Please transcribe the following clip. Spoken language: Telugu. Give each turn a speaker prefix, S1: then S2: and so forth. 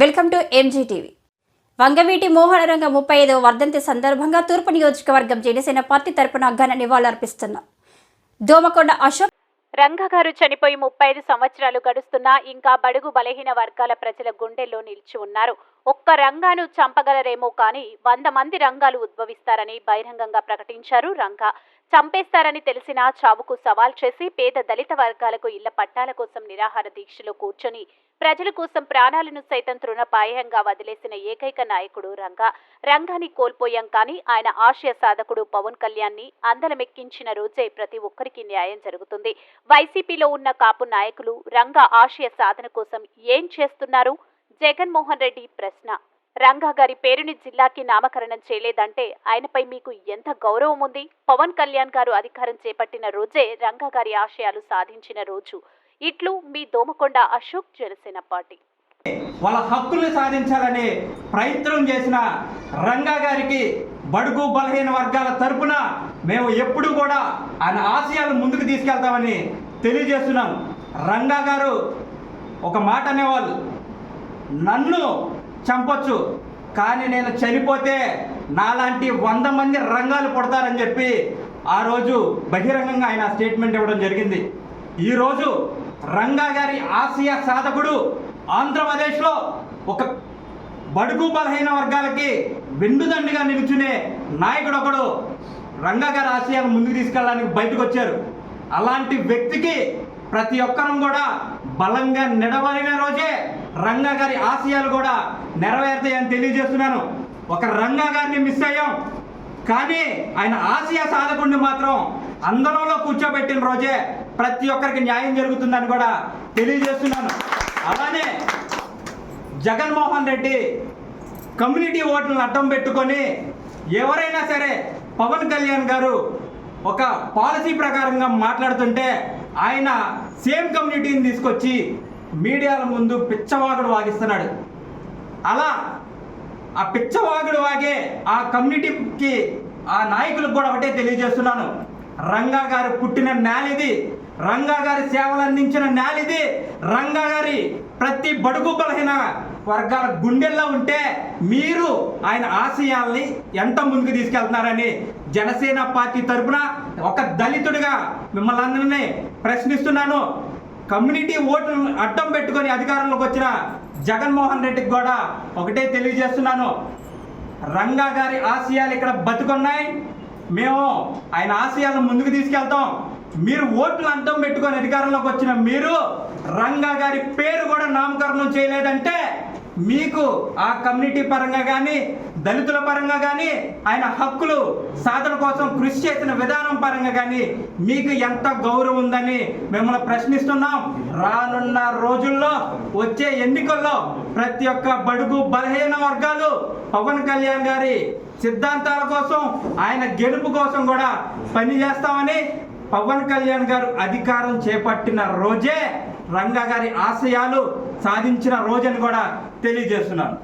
S1: Welcome to MG TV Vangaveeti Mohana Ranga ముప్పై ఐదవ వర్ధంతి సందర్భంగా తూర్పు నియోజకవర్గం జనసేన పార్టీ తరపున ఘన నివాళులర్పిస్తున్నారు దోమకొండ అశోక్
S2: రంగా గారు చనిపోయి ముప్పై ఐదు సంవత్సరాలు గడుస్తున్నా ఇంకా బడుగు బలహీన వర్గాల ప్రజల గుండెల్లో నిలిచి ఉన్నారు. ఒక్క రంగాను చంపగలరేమో కానీ వంద మంది రంగాలు ఉద్భవిస్తారని బహిరంగంగా ప్రకటించారు రంగా చంపేస్తారని తెలిసినా చావుకు సవాల్ చేసి పేద దళిత వర్గాలకు ఇళ్ళ పట్టాల కోసం నిరాహార దీక్షలో కూర్చొని ప్రజల కోసం ప్రాణాలను సైతం తృణపాయంగా వదిలేసిన ఏకైక నాయకుడు రంగా. రంగాన్ని కోల్పోయాం కానీ ఆయన ఆశయ సాధకుడు పవన్ కళ్యాణ్ని అందలమెక్కించిన రోజే ప్రతి ఒక్కరికి న్యాయం జరుగుతుంది. వైసీపీలో ఉన్న కాపు నాయకులు రంగా ఆశయ సాధన కోసం ఏం చేస్తున్నారు? జగన్మోహన్ రెడ్డి ప్రశ్న. రంగా గారి పేరుని జిల్లాకి నామకరణం చేయలేదంటే ఆయనపై మీకు ఎంత గౌరవం ఉంది? పవన్ కళ్యాణ్ గారు అధికారం చేపట్టిన రోజే రంగా గారి ఆశయాలు సాధించిన రోజు. ఇట్లు మీ దోమకొండ అశోక్ జనసేన పార్టీ.
S3: వాళ్ళ హక్కులు సాధించాలని ప్రయత్నం చేసిన రంగా గారికి బడుగు బలహీన వర్గాల తరపున మేము ఎప్పుడూ కూడా ఆయన ఆశయాలు ముందుకు తీసుకెళ్తామని తెలియజేస్తున్నాం. రంగా గారు ఒక మాట అనేవాళ్ళు నన్ను చంపొచ్చు. కానీ నేను చనిపోతే నాలాంటి వంద మంది రంగాలు పుడతారని చెప్పి ఆ రోజు బహిరంగంగా ఆయన స్టేట్మెంట్ ఇవ్వడం జరిగింది. ఈరోజు రంగా గారి ఆసియా సాధకుడు ఆంధ్రప్రదేశ్లో ఒక బడుగు బలహీన వర్గాలకి వెండుదండిగా నిలుచునే నాయకుడు ఒకడు రంగా గారి ఆశయాలు ముందుకు తీసుకెళ్ళడానికి బయటకు వచ్చారు. అలాంటి వ్యక్తికి ప్రతి ఒక్కరం కూడా బలంగా నిలబడిన రోజే రంగా గారి ఆశయాలు కూడా నెరవేరుతాయని తెలియజేస్తున్నాను. ఒక రంగా గారిని మిస్ అయ్యాం. కానీ ఆయన ఆసియా సాధకుడిని మాత్రం అందరంలో కూర్చోబెట్టిన రోజే ప్రతి ఒక్కరికి న్యాయం జరుగుతుందని కూడా తెలియజేస్తున్నాను. అలానే జగన్మోహన్ రెడ్డి కమ్యూనిటీ ఓట్లను అడ్డం పెట్టుకొని ఎవరైనా సరే పవన్ కళ్యాణ్ గారు ఒక పాలసీ ప్రకారంగా మాట్లాడుతుంటే ఆయన సేమ్ కమ్యూనిటీని తీసుకొచ్చి మీడియాల ముందు పిచ్చవాగుడు వాగిస్తున్నాడు. అలా ఆ పిచ్చవాగుడు వాగే ఆ కమ్యూనిటీకి ఆ నాయకులకు కూడా ఒకటే తెలియజేస్తున్నాను. రంగా గారు పుట్టిన నేలిది రంగా గారి సేవలు అందించిన నేలిది రంగా గారి ప్రతి బడుగు బలహీన వర్గాల గుండెల్లో ఉంటే మీరు ఆయన ఆశయాల్ని ఎంత ముందుకు తీసుకెళ్తున్నారని జనసేన పార్టీ తరపున ఒక దళితుడిగా మిమ్మల్ని అందరినీ ప్రశ్నిస్తున్నాను. కమ్యూనిటీ ఓట్లు అడ్డం పెట్టుకొని అధికారంలోకి వచ్చిన జగన్మోహన్ రెడ్డికి కూడా ఒకటే తెలియజేస్తున్నాను. రంగా గారి ఆశయాలు ఇక్కడ బతుకున్నాయి. మేము ఆయన ఆశయాలను ముందుకు తీసుకెళ్తాం. మీరు ఓట్లు అడ్డం పెట్టుకొని అధికారంలోకి వచ్చిన మీరు రంగా గారి పేరు కూడా నామకరణం చేయలేదంటే మీకు ఆ కమ్యూనిటీ పరంగా కానీ దళితుల పరంగా కానీ ఆయన హక్కులు సాధన కోసం కృషి చేసిన విధానం పరంగా కానీ మీకు ఎంత గౌరవం ఉందని మిమ్మల్ని ప్రశ్నిస్తున్నాం. రానున్న రోజుల్లో వచ్చే ఎన్నికల్లో ప్రతి ఒక్క బడుగు బలహీన వర్గాలు పవన్ కళ్యాణ్ గారి సిద్ధాంతాల కోసం ఆయన గెలుపు కోసం కూడా పనిచేస్తామని పవన్ కళ్యాణ్ గారు అధికారం చేపట్టిన రోజే రంగా గారి ఆశయాలు సాధించిన రోజని కూడా తెలియజేస్తున్నాను.